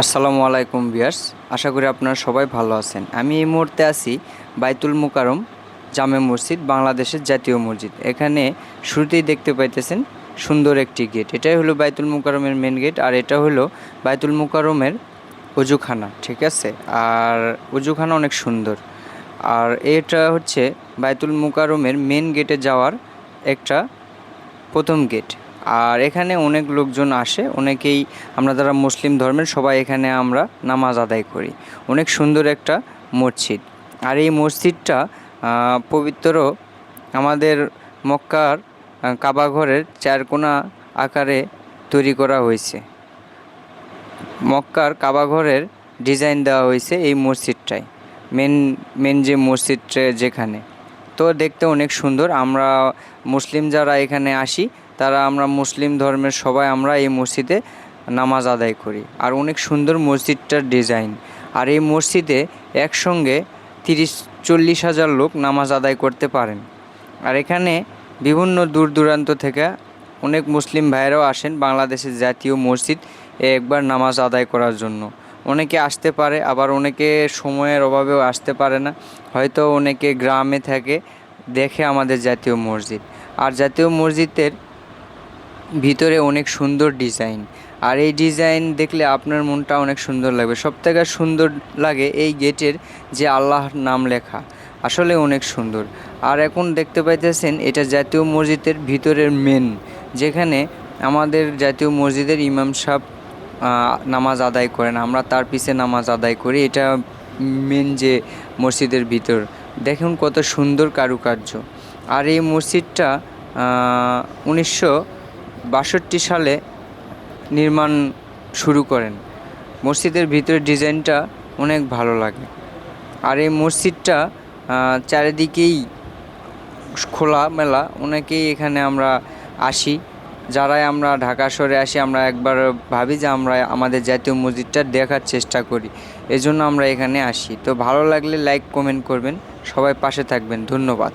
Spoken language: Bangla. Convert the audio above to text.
আসসালামু আলাইকুম বিয়ার্স আশা করি আপনারা সবাই ভালো আছেন। আমি এই মুহূর্তে আছি বাইতুল মুকারম জামে মসজিদ, বাংলাদেশের জাতীয় মসজিদ। এখানে শুরুতেই দেখতে পাইতেছেন সুন্দর একটি গেট। এটাই হলো বাইতুল মুকারমের মেন গেট আর এটা হলো বাইতুল মুকারমের অজুখানা, ঠিক আছে? আর অজুখানা অনেক সুন্দর। আর এটা হচ্ছে বাইতুল মুকারমের মেন গেটে যাওয়ার একটা প্রথম গেট আর এখানে অনেক লোকজন আসে, অনেকেই আমরা যারা মুসলিম ধর্মের সবাই এখানে আমরা নামাজ আদায় করি। অনেক সুন্দর একটা মসজিদ। আর এই মসজিদটা পবিত্র আমাদের মক্কার কাবাঘরের চারকোনা আকারে তৈরি করা হয়েছে। মক্কার কাবাঘরের ডিজাইন দেওয়া হয়েছে এই মসজিদটায়। মেন মেন যে মসজিদটা যেখানে। তো দেখতে অনেক সুন্দর। আমরা মুসলিম যারা এখানে আসি, তারা আমরা মুসলিম ধর্মের সবাই আমরা এই মসজিদে নামাজ আদায় করি। আর অনেক সুন্দর মসজিদটার ডিজাইন। আর এই মসজিদে একসঙ্গে তিরিশ, চল্লিশ হাজার লোক নামাজ আদায় করতে পারেন। আর এখানে বিভিন্ন দূর দূরান্ত থেকে অনেক মুসলিম ভাইয়েরাও আসেন বাংলাদেশের জাতীয় মসজিদ একবার নামাজ আদায় করার জন্য। অনেকে আসতে পারে, আবার অনেকে সময়ের অভাবেও আসতে পারে না। হয়তো অনেকে গ্রামে থাকে দেখে আমাদের জাতীয় মসজিদ। আর জাতীয় মসজিদের ভিতরে অনেক সুন্দর ডিজাইন। আর এই ডিজাইন দেখলে আপনার মনটা অনেক সুন্দর লাগবে। সব থেকে সুন্দর লাগে এই গেটের যে আল্লাহর নাম লেখা। আসলে অনেক সুন্দর। আর এখন দেখতে পাইতেছেন এটা জাতীয় মসজিদের ভিতরের মেন যেখানে আমাদের জাতীয় মসজিদের ইমাম আহ, নামাজ আদায় করেন। আমরা তার পিছে নামাজ আদায় করি। এটা মেন যে মসজিদের ভিতর। দেখুন কত সুন্দর কারুকার্য। আর এই মসজিদটা উনিশশো বাষট্টি সালে নির্মাণ শুরু করেন। মসজিদের ভিতরের ডিজাইনটা অনেক ভালো লাগে। আর এই মসজিদটা চারিদিকেই খোলা মেলা অনেকেই এখানে আমরা আসি। যারাই আমরা ঢাকা শহরে আসি, আমরা একবার ভাবি যে আমরা আমাদের জাতীয় মসজিদটা দেখার চেষ্টা করি। এজন্য আমরা এখানে আসি। তো ভালো লাগলে লাইক কমেন্ট করবেন। সবাই পাশে থাকবেন। ধন্যবাদ।